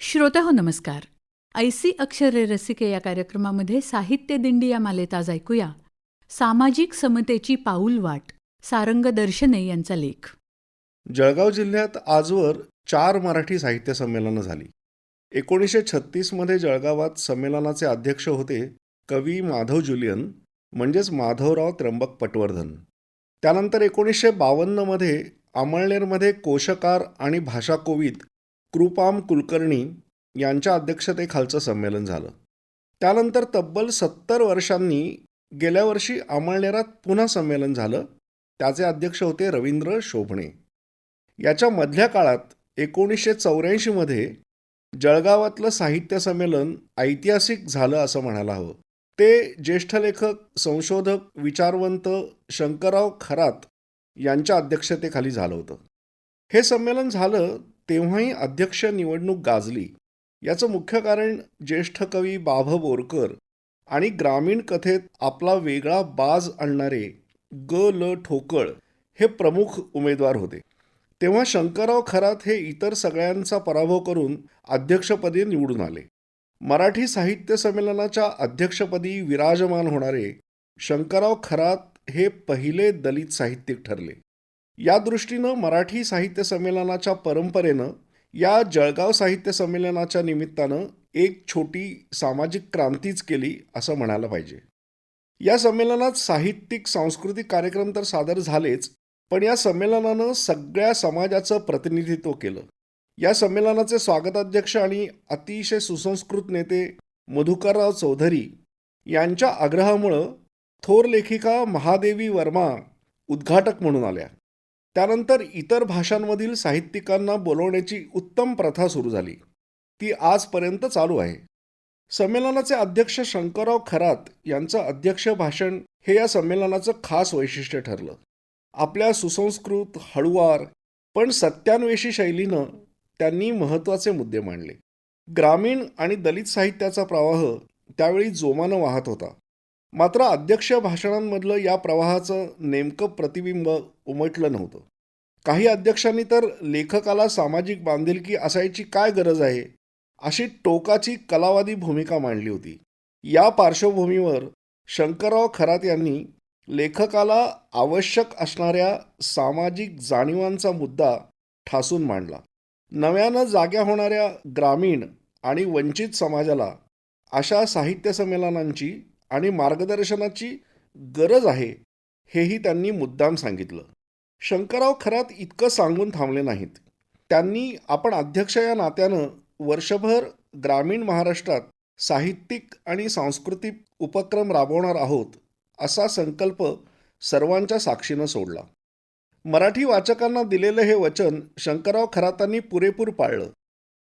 श्रोत्या हो नमस्कार. ऐसी अक्षरे रसिके या कार्यक्रमामध्ये साहित्य दिंडी या मालेत आज ऐकूया. सामाजिक समतेची पाऊलवाट सारंग दर्शने यांचा लेख. जळगाव जिल्ह्यात आजवर चार मराठी साहित्य संमेलनं झाली. एकोणीसशे छत्तीसमध्ये जळगावात संमेलनाचे अध्यक्ष होते कवी माधव जुलियन म्हणजेच माधवराव त्र्यंबक पटवर्धन. त्यानंतर एकोणीसशे बावन्नमध्ये अमळनेरमध्ये कोशकार आणि भाषाकोविद कृपाम कुलकर्णी यांच्या अध्यक्षतेखालचं संमेलन झालं. त्यानंतर तब्बल सत्तर वर्षांनी गेल्या वर्षी अमळनेरात पुन्हा संमेलन झालं. त्याचे अध्यक्ष होते रवींद्र शोभणे. याच्या मधल्या काळात एकोणीसशे चौऱ्याऐंशीमध्ये जळगावातलं साहित्य संमेलन ऐतिहासिक झालं असं म्हणायला हवं. ते ज्येष्ठ लेखक संशोधक विचारवंत शंकरराव खरात यांच्या अध्यक्षतेखाली झालं होतं. हे संमेलन झालं तेव्हाही अध्यक्ष निवडणूक गाजली. याचं मुख्य कारण ज्येष्ठ कवी बाभ बोरकर आणि ग्रामीण कथेत आपला वेगळा बाज आणणारे ग ल ठोकळ हे प्रमुख उमेदवार होते. तेव्हा शंकरराव खरात हे इतर सगळ्यांचा पराभव करून अध्यक्षपदी निवडून आले. मराठी साहित्य संमेलनाच्या अध्यक्षपदी विराजमान होणारे शंकरराव खरात हे पहिले दलित साहित्यिक ठरले. या दृष्टीनं मराठी साहित्य संमेलनाच्या परंपरेनं या जळगाव साहित्य संमेलनाच्या निमित्तानं एक छोटी सामाजिक क्रांतीच केली असं म्हणायला पाहिजे. या संमेलनात साहित्यिक सांस्कृतिक कार्यक्रम तर सादर झालेच पण या संमेलनानं सगळ्या समाजाचं प्रतिनिधित्व केलं. या संमेलनाचे स्वागताध्यक्ष आणि अतिशय सुसंस्कृत नेते मधुकरराव चौधरी यांच्या आग्रहामुळं थोर लेखिका महादेवी वर्मा उद्घाटक म्हणून आल्या. त्यानंतर इतर भाषांमधील साहित्यिकांना बोलवण्याची उत्तम प्रथा सुरू झाली. ती आजपर्यंत चालू आहे. संमेलनाचे अध्यक्ष शंकरराव खरात यांचं अध्यक्ष भाषण हे या संमेलनाचं खास वैशिष्ट्य ठरलं. आपल्या सुसंस्कृत हळुवार पण सत्यान्वेषी शैलीनं त्यांनी महत्त्वाचे मुद्दे मांडले. ग्रामीण आणि दलित साहित्याचा प्रवाह त्यावेळी जोमानं वाहत होता. मात्र अध्यक्ष भाषणांमधलं या प्रवाहाचं नेमकं प्रतिबिंब उमटलं नव्हतं. काही अध्यक्षांनी तर लेखकाला सामाजिक बांधिलकी असायची काय गरज आहे अशी टोकाची कलावादी भूमिका मांडली होती. या पार्श्वभूमीवर शंकरराव खरात यांनी लेखकाला आवश्यक असणाऱ्या सामाजिक जाणीवांचा मुद्दा ठासून मांडला. नव्यानं जाग्या होणाऱ्या ग्रामीण आणि वंचित समाजाला अशा साहित्य संमेलनांची आणि मार्गदर्शनाची गरज आहे हेही त्यांनी मुद्दाम सांगितलं. शंकरराव खरात इतकं सांगून थांबले नाहीत. त्यांनी आपण अध्यक्ष या नात्यानं वर्षभर ग्रामीण महाराष्ट्रात साहित्यिक आणि सांस्कृतिक उपक्रम राबवणार आहोत असा संकल्प सर्वांच्या साक्षीनं सोडला. मराठी वाचकांना दिलेलं हे वचन शंकरराव खरातांनी पुरेपूर पाळलं.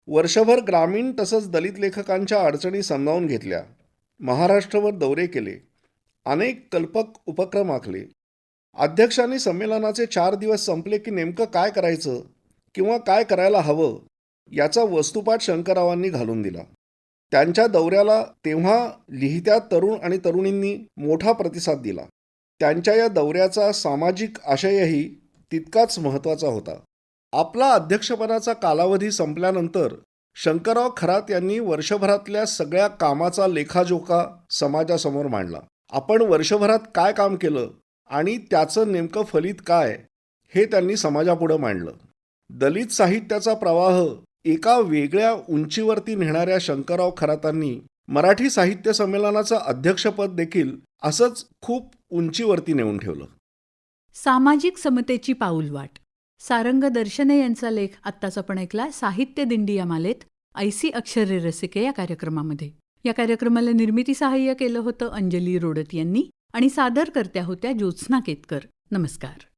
वर्षभर ग्रामीण तसंच दलित लेखकांच्या अडचणी समजावून घेतल्या. महाराष्ट्रभर दौरे केले अनेक कल्पक उपक्रम आखले. अध्यक्षांनी संमेलनाचे चार दिवस संपले की नेमकं काय करायचं किंवा काय करायला हवं याचा वस्तुपाठ शंकररावांनी घालून दिला. त्यांच्या दौऱ्याला तेव्हा लिहित्या तरुण आणि तरुणींनी मोठा प्रतिसाद दिला. त्यांच्या या दौऱ्याचा सामाजिक आशयही तितकाच महत्त्वाचा होता. आपला अध्यक्षपदाचा कालावधी संपल्यानंतर शंकरराव खरात यांनी वर्षभरातल्या सगळ्या कामाचा लेखाजोखा समाजासमोर मांडला. आपण वर्षभरात काय काम केलं आणि त्याचं नेमकं फलित काय हे त्यांनी समाजापुढं मांडलं. दलित साहित्याचा प्रवाह एका वेगळ्या उंचीवरती नेणाऱ्या शंकरराव खरातांनी मराठी साहित्य संमेलनाचं अध्यक्षपद देखील असंच खूप उंचीवरती नेऊन ठेवलं. सामाजिक समतेची पाऊल वाट सारंग दर्शने यांचा लेख आत्ताच आपण ऐकला साहित्य दिंडी या मालेत. ऐसी अक्षरे रसिके या कार्यक्रमामध्ये. या कार्यक्रमाला निर्मिती सहाय्य केलं होतं अंजली रोडत यांनी आणि सादर करत्या होत्या ज्योत्स्ना केतकर. नमस्कार.